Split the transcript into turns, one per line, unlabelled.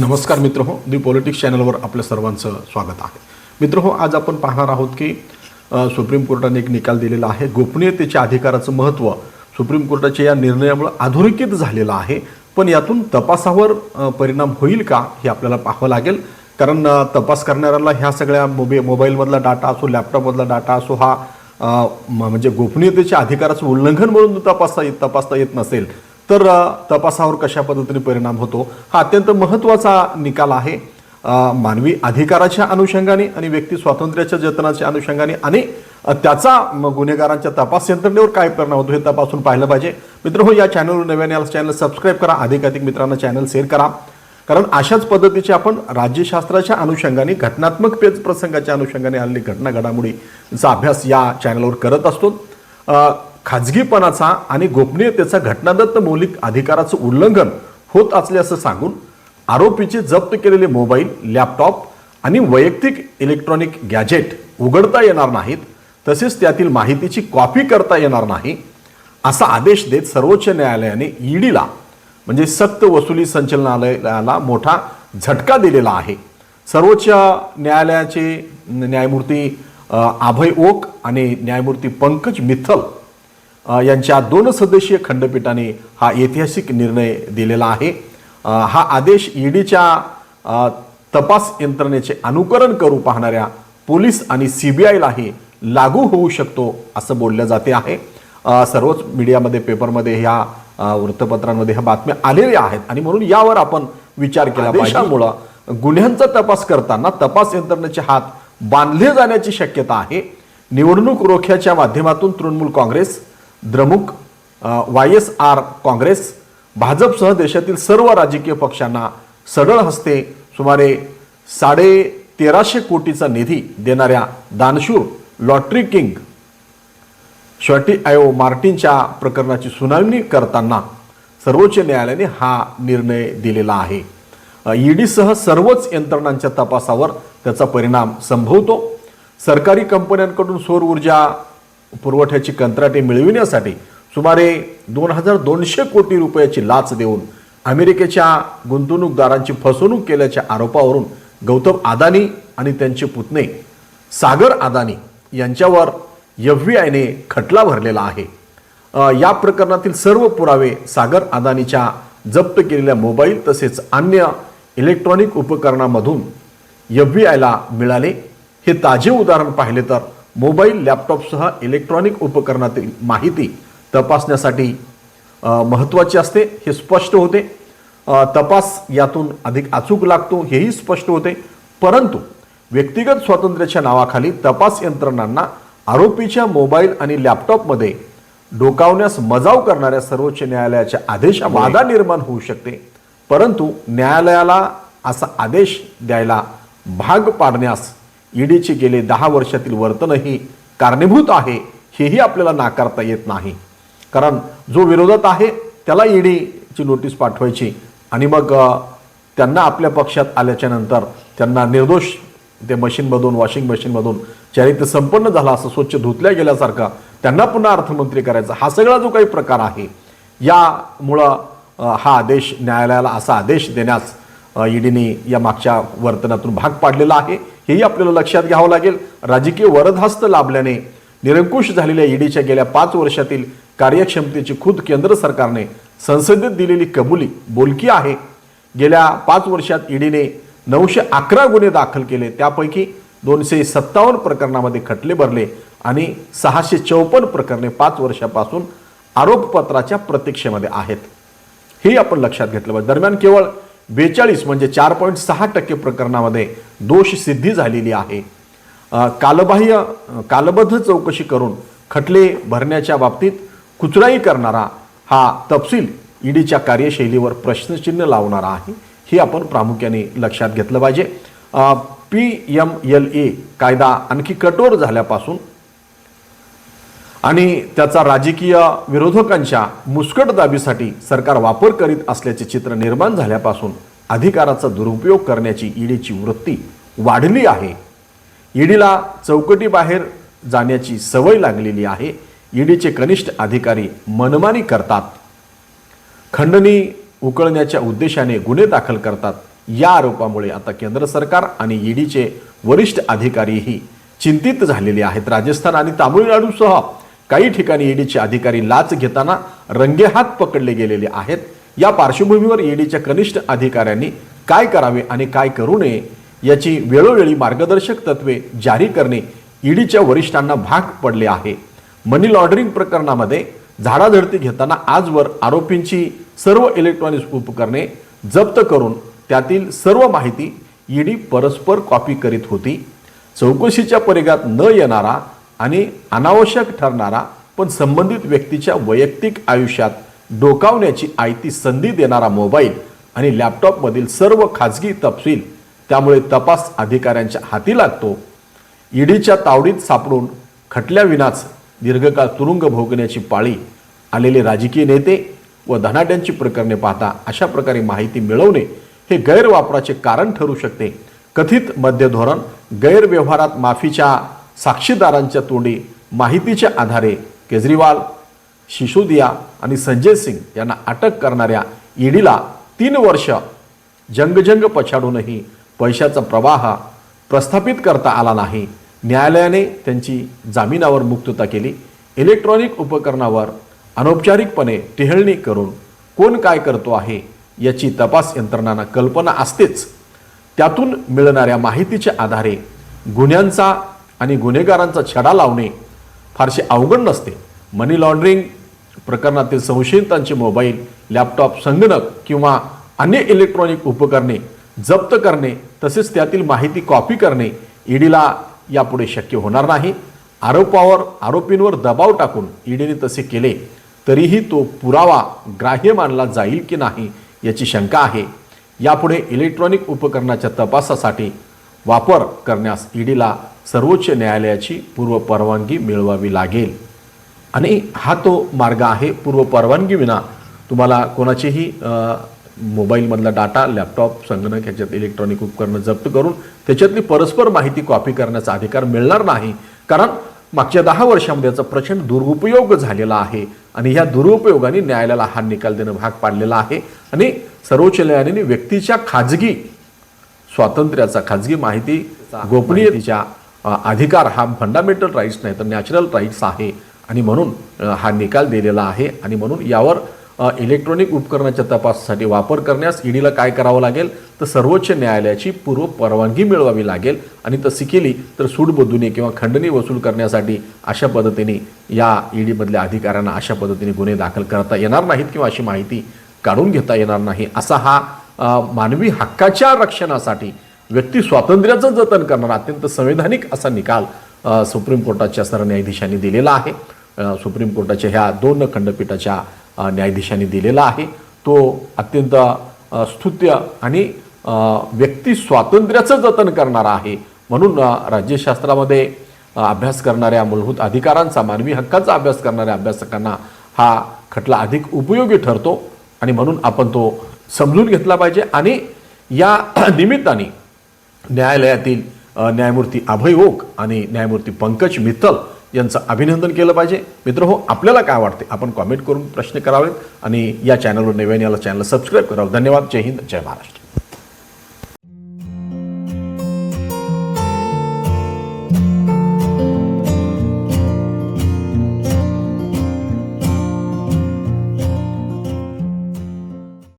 नमस्कार मित्र हो दी पॉलिटिक्स चॅनलवर आपल्या सर्वांचं स्वागत आहे. मित्र हो आज आपण पाहणार आहोत की सुप्रीम कोर्टाने एक निकाल दिलेला आहे. गोपनीयतेच्या अधिकाराचं महत्त्व सुप्रीम कोर्टाच्या या निर्णयामुळे अधोरेखित झालेलं आहे. पण यातून तपासावर परिणाम होईल का हे आपल्याला पाहावं लागेल. कारण तपास करणाऱ्याला ह्या सगळ्या मोबे मोबाईलमधला डाटा असो लॅपटॉपमधला डाटा असो हा म- म्हणजे गोपनीयतेच्या अधिकाराचं उल्लंघन म्हणून तपासता येत तपासता येत नसेल. तर तपासावर कशा पद्धतीने परिणाम होतो हा अत्यंत महत्त्वाचा निकाल आहे. मानवी अधिकाराच्या अनुषंगाने आणि व्यक्ती स्वातंत्र्याच्या जतनाच्या अनुषंगाने आणि त्याचा म, गुन्हेगारांच्या तपास यंत्रणेवर काय परिणाम होतो हे तपासून पाहिलं पाहिजे. मित्र हो या चॅनलवर नव्याने याला चॅनल सबस्क्राईब करा अधिकाधिक मित्रांना चॅनल शेअर करा. कारण अशाच पद्धतीचे आपण राज्यशास्त्राच्या अनुषंगाने घटनात्मक पेज प्रसंगाच्या अनुषंगाने आलेली घटना घडामोडीचा अभ्यास या चॅनलवर करत असतो. खाजगीपणाचा आणि गोपनीयतेचा घटनादत्त मौलिक अधिकाराचं उल्लंघन होत असल्याचं सांगून आरोपीचे जप्त केलेले मोबाईल लॅपटॉप आणि वैयक्तिक इलेक्ट्रॉनिक गॅजेट उघडता येणार नाहीत तसेच त्यातील माहितीची कॉपी करता येणार नाही असा आदेश देत सर्वोच्च न्यायालयाने ईडीला म्हणजे सक्त वसुली संचालनालयाला मोठा झटका दिलेला आहे. सर्वोच्च न्यायालयाचे न्यायमूर्ती अभय ओक आणि न्यायमूर्ती पंकज मित्तल यांच्या दोन सदस्यीय खंडपीठाने हा ऐतिहासिक निर्णय दिलेला आहे. हा आदेश ईडीच्या तपास यंत्रणेचे अनुकरण करू पाहणाऱ्या पोलीस आणि सीबीआयलाही लागू होऊ शकतो असं बोललं जाते आहे. सर्वच मीडियामध्ये पेपरमध्ये ह्या वृत्तपत्रांमध्ये ह्या बातम्या आलेल्या आहेत आणि म्हणून यावर आपण विचार केला त्यामुळं गुन्ह्यांचा तपास करताना तपास यंत्रणेचे हात बांधले जाण्याची शक्यता आहे. निवडणूक रोख्याच्या माध्यमातून Trinamool Congress Dramuk Y S R Congress भाजपसह देशातील सर्व राजकीय पक्षांना सरळ हस्ते सुमारे साडे तेराशे कोटीचा निधी देणाऱ्या दानशूर लॉटरी किंग शॉटी आयो मार्टिनच्या प्रकरणाची सुनावणी करताना सर्वोच्च न्यायालयाने हा निर्णय दिलेला आहे. ईडीसह सर्वच यंत्रणांच्या तपासावर त्याचा परिणाम संभवतो. सरकारी कंपन्यांकडून सौर ऊर्जा पुरवठ्याची कंत्राटे मिळविण्यासाठी सुमारे दोन हजार दोनशे कोटी रुपयाची लाच देऊन अमेरिकेच्या गुंतवणूकदारांची फसवणूक केल्याच्या आरोपावरून गौतम अदानी आणि त्यांचे पुतणे सागर अदानी यांच्यावर एफ बी आयने खटला भरलेला आहे. या प्रकरणातील सर्व पुरावे सागर अदानीच्या जप्त केलेल्या मोबाईल तसेच अन्य इलेक्ट्रॉनिक उपकरणामधून एफ बी आयला मिळाले. हे ताजे उदाहरण पाहिले तर मोबाईल लॅपटॉपसह इलेक्ट्रॉनिक उपकरणातील माहिती तपासण्यासाठी महत्त्वाची असते हे स्पष्ट होते. तपास यातून अधिक अचूक लागतो हेही स्पष्ट होते. परंतु व्यक्तिगत स्वातंत्र्याच्या नावाखाली तपास यंत्रणांना आरोपीच्या मोबाईल आणि लॅपटॉपमध्ये डोकावण्यास मजाव करणाऱ्या सर्वोच्च न्यायालयाच्या आदेशा वादा निर्माण होऊ शकते. परंतु न्यायालयाला असा आदेश द्यायला भाग पाडण्यास ईडीचे गेले दहा वर्षातील वर्तनही कारणीभूत आहे हेही आपल्याला नाकारता येत नाही. कारण जो विरोधात आहे त्याला ईडीची नोटीस पाठवायची. आणि मग त्यांना आपल्या पक्षात आल्याच्यानंतर त्यांना निर्दोष ते मशीनमधून वॉशिंग मशीनमधून चरित्र संपन्न झाला असं स्वच्छ धुतल्या गेल्यासारखा त्यांना पुन्हा अर्थमंत्री करायचा हा सगळा जो काही प्रकार आहे यामुळं हा आदेश न्यायालयाला असा आदेश देण्यास ईडीने या मागच्या वर्तनातून भाग पाडलेला आहे. हेही आपल्याला लक्षात घ्यावं लागेल. राजकीय वरदहस्त लाभल्याने निरंकुश झालेल्या ईडीच्या गेल्या पाच वर्षातील कार्यक्षमतेची खुद केंद्र सरकारने संसदेत दिलेली कबुली बोलकी आहे. गेल्या पाच वर्षात ईडीने नऊशे अकरा गुन्हे दाखल केले. त्यापैकी दोनशे सत्तावन्न प्रकरणामध्ये खटले भरले आणि सहाशे चौपन्न प्रकरणे पाच वर्षापासून आरोपपत्राच्या प्रतीक्षेमध्ये आहेत. हे आपण लक्षात घेतलं पाहिजे. दरम्यान केवळ बेचाळीस म्हणजे चार पॉईंट सहा टक्के प्रकरणामध्ये दोष सिद्धी झालेली आहे. कालबाह्य कालबद्ध चौकशी करून खटले भरण्याच्या बाबतीत कुचराई करणारा हा तपशील ईडीच्या कार्यशैलीवर प्रश्नचिन्ह लावणारा आहे हे आपण प्रामुख्याने लक्षात घेतलं पाहिजे. पी एम एल ए कायदा आणखी कठोर झाल्यापासून आणि त्याचा राजकीय विरोधकांच्या मुस्कट दाबीसाठी सरकार वापर करीत असल्याचे चित्र निर्माण झाल्यापासून अधिकाराचा दुरुपयोग करण्याची ईडीची वृत्ती वाढली आहे. ईडीला चौकटीबाहेर जाण्याची सवय लागलेली आहे. ईडीचे कनिष्ठ अधिकारी मनमानी करतात. खंडणी उकळण्याच्या उद्देशाने गुन्हे दाखल करतात. या आरोपामुळे आता केंद्र सरकार आणि ईडीचे वरिष्ठ अधिकारीही चिंतित झालेले आहेत. राजस्थान आणि तामिळनाडूसह काही ठिकाणी ईडीचे अधिकारी लाच घेताना रंगेहात पकडले गेलेले आहेत. या पार्श्वभूमीवर ईडीच्या कनिष्ठ अधिकाऱ्यांनी काय करावे आणि काय करू नये याची वेळोवेळी मार्गदर्शक तत्वे जारी करणे ईडीच्या वरिष्ठांना भाग पडले आहे. मनी लॉन्ड्रिंग प्रकरणामध्ये झाडाझडती घेताना आजवर आरोपींची सर्व इलेक्ट्रॉनिक्स उपकरणे जप्त करून त्यातील सर्व माहिती ईडी परस्पर कॉपी करीत होती. चौकशीच्या परिघात न येणारा आणि अनावश्यक ठरणारा पण संबंधित व्यक्तीच्या वैयक्तिक आयुष्यात डोकावण्याची आयती संधी देणारा मोबाईल आणि लॅपटॉपमधील सर्व खाजगी तपशील त्यामुळे तपास अधिकाऱ्यांच्या हाती लागतो. ईडीच्या तावडीत सापडून खटल्याविनाच दीर्घकाळ तुरुंग भोगण्याची पाळी आलेले राजकीय नेते व धनाट्यांची प्रकरणे पाहता अशा प्रकारे माहिती मिळवणे हे गैरवापराचे कारण ठरू शकते. कथित मध्य धोरण गैरव्यवहारात माफीच्या साक्षीदारांच्या तोंडी माहितीच्या आधारे केजरीवाल शिशोदिया आणि संजय सिंग यांना अटक करणाऱ्या ईडीला तीन वर्ष जंगजंग पछाडूनही पैशाचा प्रवाह प्रस्थापित करता आला नाही. न्यायालयाने त्यांची जामिनावर मुक्तता केली. इलेक्ट्रॉनिक उपकरणावर अनौपचारिकपणे टिहळणी करून कोण काय करतो आहे याची तपास यंत्रणांना कल्पना असतेच. त्यातून मिळणाऱ्या माहितीच्या आधारे गुन्ह्यांचा आणि गुन्हेगारांचा छडा लावणे फारसे अवघड नसते. मनी लॉन्ड्रिंग प्रकरणातील संशयितांचे मोबाईल लॅपटॉप संगणक किंवा अन्य इलेक्ट्रॉनिक उपकरणे जप्त करणे तसेच त्यातील माहिती कॉपी करणे ईडीला यापुढे शक्य होणार नाही. आरोपावर आरोपींवर दबाव टाकून ईडीने तसे केले तरीही तो पुरावा ग्राह्य मानला जाईल की नाही याची शंका आहे. यापुढे इलेक्ट्रॉनिक उपकरणाच्या तपासासाठी वापर करण्यास ईडीला सर्वोच्च न्यायालयाची पूर्व परवानगी मिळवावी लागेल. आणि हा तो मार्ग आहे पूर्व परवानगी विना. तुम्हाला कोणाचेही मोबाईलमधला डाटा लॅपटॉप संगणक ह्याच्यात इलेक्ट्रॉनिक उपकरणं जप्त करून त्याच्यातली परस्पर माहिती कॉपी करण्याचा अधिकार मिळणार नाही. कारण मागच्या दहा वर्षामध्ये याचा प्रचंड दुरुपयोग झालेला आहे आणि ह्या दुरुपयोगाने न्यायालयाला हा निकाल देणं भाग पाडलेला आहे. आणि सर्वोच्च न्यायालयाने व्यक्तीच्या खाजगी स्वातंत्र्याचा खाजगी माहिती गोपनीयतेच्या अधिकार हा फंडामेंटल राईट्स नाही तर नॅचरल राईट्स आहे. आणि म्हणून हा निकाल दिलेला आहे. आणि म्हणून यावर इलेक्ट्रॉनिक उपकरणाच्या तपासासाठी वापर करण्यास ईडीला काय करावं लागेल? तर सर्वोच्च न्यायालयाची पूर्व परवानगी मिळवावी लागेल. आणि तशी केली तर सूडबुद्धीने किंवा खंडणी वसूल करण्यासाठी अशा पद्धतीने या ईडीमधल्या अधिकाऱ्यांना अशा पद्धतीने गुन्हे दाखल करता येणार नाहीत किंवा अशी माहिती काढून घेता येणार नाही. असा हा मानवी हक्काच्या रक्षणासाठी व्यक्ती स्वातंत्र्याचं जतन करणारा अत्यंत संवैधानिक असा निकाल सुप्रीम कोर्टाच्या सरन्यायाधीशांनी दिलेला आहे. सुप्रीम कोर्टाच्या ह्या दोन खंडपीठाच्या न्यायाधीशांनी दिलेला आहे. तो अत्यंत स्तुत्य आणि व्यक्ती स्वातंत्र्याचं जतन करणारा आहे म्हणून राज्यशास्त्रामध्ये अभ्यास करणाऱ्या मूलभूत अधिकारांचा मानवी हक्काचा अभ्यास करणाऱ्या अभ्यासकांना हा खटला अधिक उपयोगी ठरतो आणि म्हणून आपण तो समजून घेतला पाहिजे आणि या निमित्ताने न्यायालयातील न्यायमूर्ती अभय ओक आणि न्यायमूर्ती पंकज मित्तल यांचं अभिनंदन केलं पाहिजे. मित्र हो आपल्याला काय वाटते? आपण कॉमेंट करून प्रश्न करावेत आणि या चॅनलवर नव्याने याला चॅनल सबस्क्राईब करावं. धन्यवाद. जय हिंद. जय महाराष्ट्र.